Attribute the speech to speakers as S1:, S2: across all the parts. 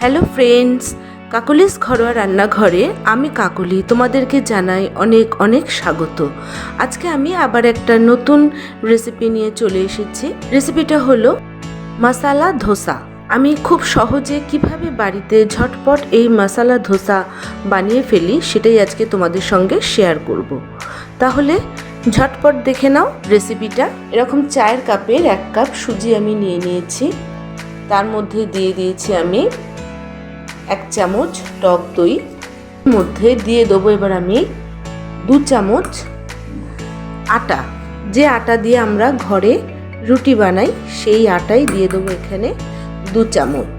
S1: Hello friends Kakoli's ঘরোয়া রান্নাঘরে আমি কাকলি তোমাদেরকে জানাই অনেক অনেক স্বাগত। আজকে আমি আবার একটা নতুন রেসিপি নিয়ে চলে এসেছি। রেসিপিটা হলো মশালা ধোসা। আমি খুব সহজে কীভাবে বাড়িতে ঝটপট এই মশালা ধোসা বানিয়ে ফেলি সেটাই আজকে তোমাদের সঙ্গে শেয়ার করব। তাহলে ঝটপট দেখে নাও রেসিপিটা এরকম চায়ের কাপের এক কাপ সুজি আমি নিয়ে নিয়েছি। তার মধ্যে দিয়ে দিয়েছি আমি এক চামচ টক দই। মধ্যে দিয়ে দেবো এবার আমি দু চামচ আটা। যে আটা দিয়ে আমরা ঘরে রুটি বানাই, সেই আটাই দিয়ে দেবো এখানে দু চামচ।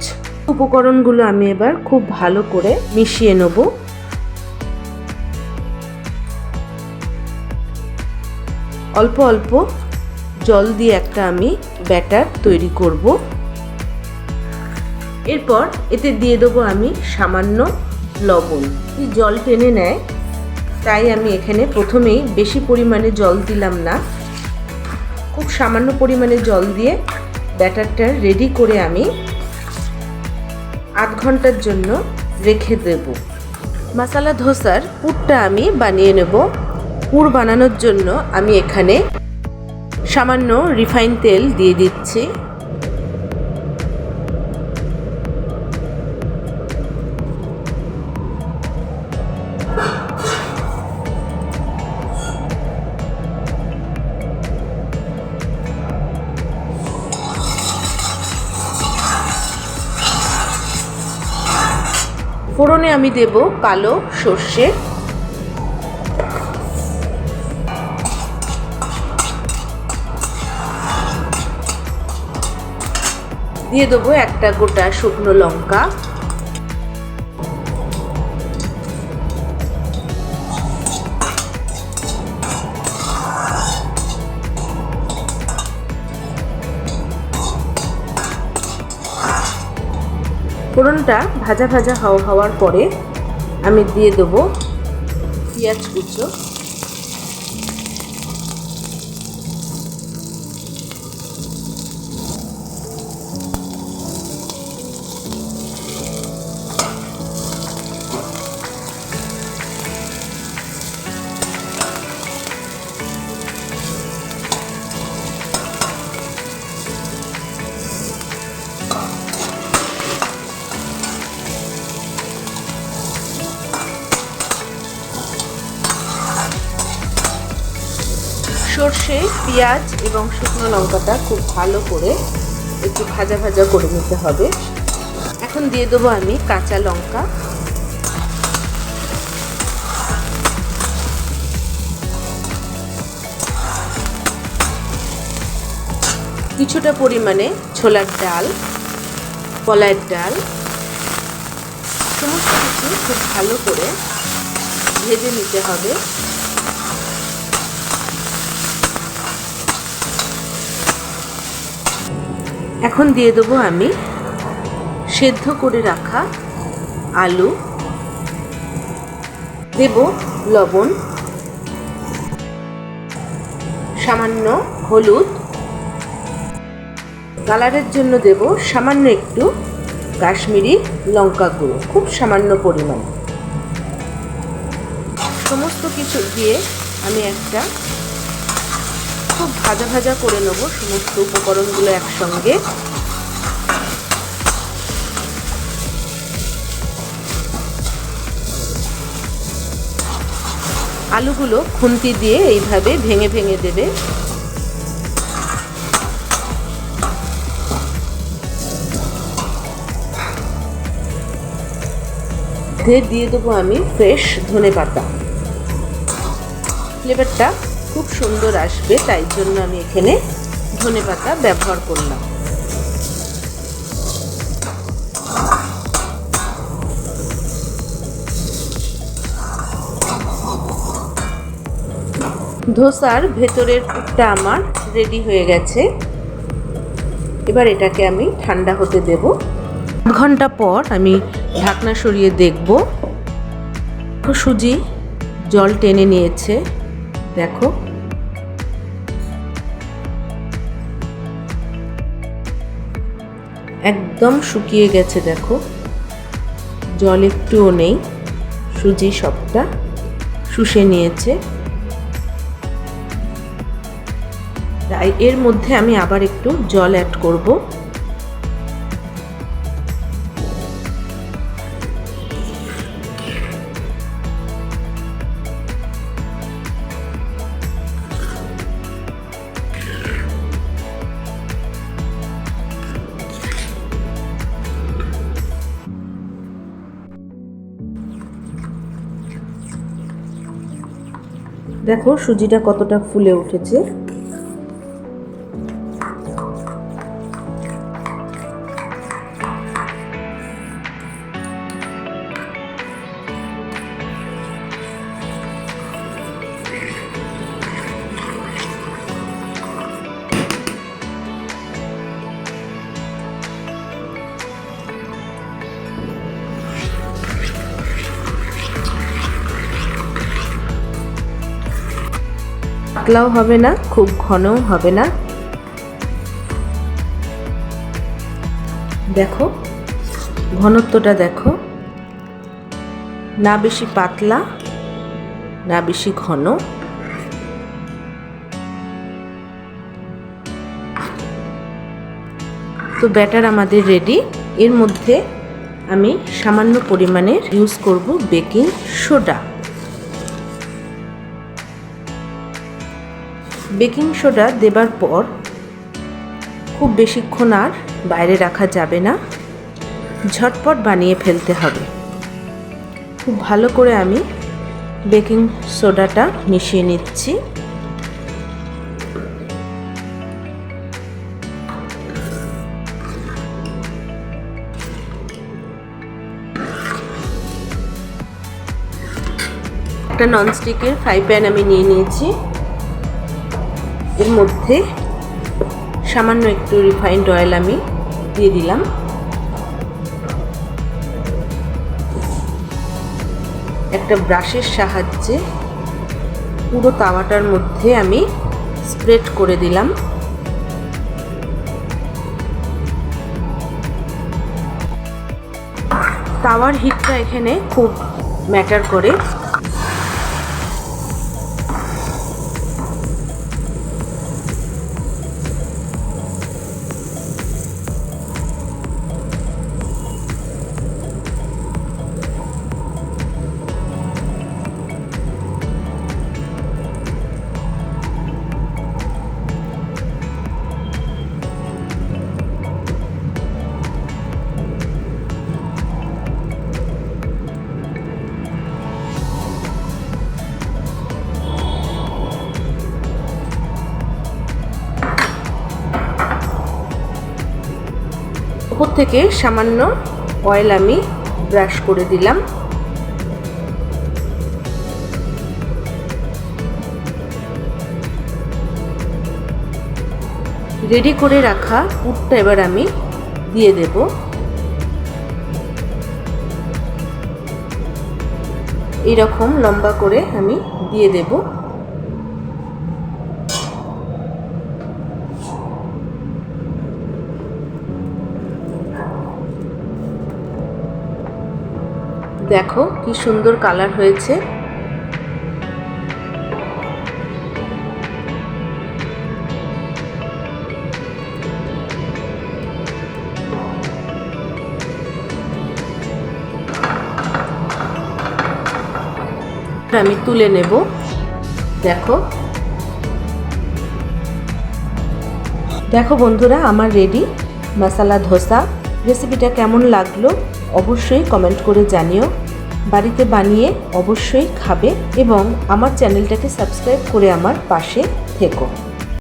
S1: উপকরণগুলো আমি এবার খুব ভালো করে মিশিয়ে নেব। অল্প অল্প জল দিয়ে একটা আমি ব্যাটার তৈরি করব। এরপর এতে দিয়ে দেবো আমি সামান্য লবণ। জল টেনে নেয়, তাই আমি এখানে প্রথমেই বেশি পরিমাণে জল দিলাম না। খুব সামান্য পরিমাণে জল দিয়ে ব্যাটারটা রেডি করে আমি আধ ঘণ্টার জন্য রেখে দেব। মশালা ধোসার পুরটা আমি বানিয়ে নেব। পুর বানানোর জন্য আমি এখানে সামান্য রিফাইন তেল দিয়ে দিচ্ছি। ফোড়নে আমি দেব কালো সর্ষে। দিয়ে দেবো একটা গোটা শুকনো লঙ্কা। ফোড়নটা ভাজা ভাজা হওয়া হওয়ার পরে আমি দিয়ে দেবো পেঁয়াজ কুচো। পেঁয়াজ এবং শুকনো লঙ্কাটা খুব ভালো করে একটু ভাজা ভাজা করে নিতে হবে। এখন দিয়ে দেবো আমি কাঁচা লঙ্কা। কিছুটা পরিমাণে ছোলার ডাল, কলাইয়ের ডাল, সমস্ত কিছু খুব ভালো করে ভেজে নিতে হবে। এখন দিয়ে দেবো আমি সেদ্ধ করে রাখা আলু, দেব লবণ, সামান্য হলুদ, কালারের জন্য দেব সামান্য একটু কাশ্মীরি লঙ্কা গুঁড়ো, খুব সামান্য পরিমাণ। সমস্ত কিছু দিয়ে আমি একটা খুব ভাজা ভাজা করে নেব, সমস্ত উপকরণগুলো একসঙ্গে। আলুগুলো খুন্তি দিয়ে এইভাবে ভেঙে ভেঙে দেবে। দিয়ে দেবো আমি ফ্রেশ ধনে পাতা। ফ্লেভারটা খুব সুন্দর আসবে, তাই জন্য আমি এখানে ধনে পাতা ব্যবহার করলাম। ধোসার ভেতরের পুরটা আমার রেডি হয়ে গেছে। এবার এটাকে আমি ঠান্ডা হতে দেব। ঘণ্টা পর আমি ঢাকনা সরিয়ে দেখব। সুজি জল টেনে নিয়েছে। দেখো একদম শুকিয়ে গেছে, দেখো। জল একটুও নেই। সুজি সবটা শুষে নিয়েছে। এর মধ্যে আমি আবার একটু জল অ্যাড করব। দেখো সুজিটা কতটা ফুলে উঠেছে। পাতলাও হবে না, খুব ঘনও হবে না। দেখো, ঘনত্বটা দেখো। না বেশি পাতলা, না বেশি ঘন। তো ব্যাটার আমাদের রেডি এর মধ্যে আমি সামান্য পরিমাণের ইউজ করব বেকিং সোডা বেকিং সোডা দেবার পর খুব বেশিক্ষণ আর বাইরে রাখা যাবে না। ঝটপট বানিয়ে ফেলতে হবে। খুব ভালো করে আমি বেকিং সোডাটা মিশিয়ে নিচ্ছি। একটা ননস্টিকের ফ্রাই প্যান আমি নিয়ে নিয়েছি। এর মধ্যে সামান্য একটু রিফাইন্ড অয়েল আমি দিয়ে দিলাম। একটা ব্রাশের সাহায্যে পুরো তাওয়াটার মধ্যে আমি স্প্রেড করে দিলাম। তাওয়ার হিটটা এখানে খুব ম্যাটার করে। থেকে সামান্য অয়েল আমি ব্রাশ করে দিলাম। রেডি করে রাখা পুরটা এবার আমি দিয়ে দেব। এরকম লম্বা করে আমি দিয়ে দেবো। দেখো কি সুন্দর কালার হয়েছে। আমি তুলে নেব। দেখো। দেখো বন্ধুরা, আমার রেডি। মশালা, ধোসা রেসিপিটা কেমন লাগল? অবশ্যই কমেন্ট করে জানিও। বাড়িতে বানিয়ে অবশ্যই খাবে এবং আমার চ্যানেলটাকে সাবস্ক্রাইব করে আমার পাশে থেকো।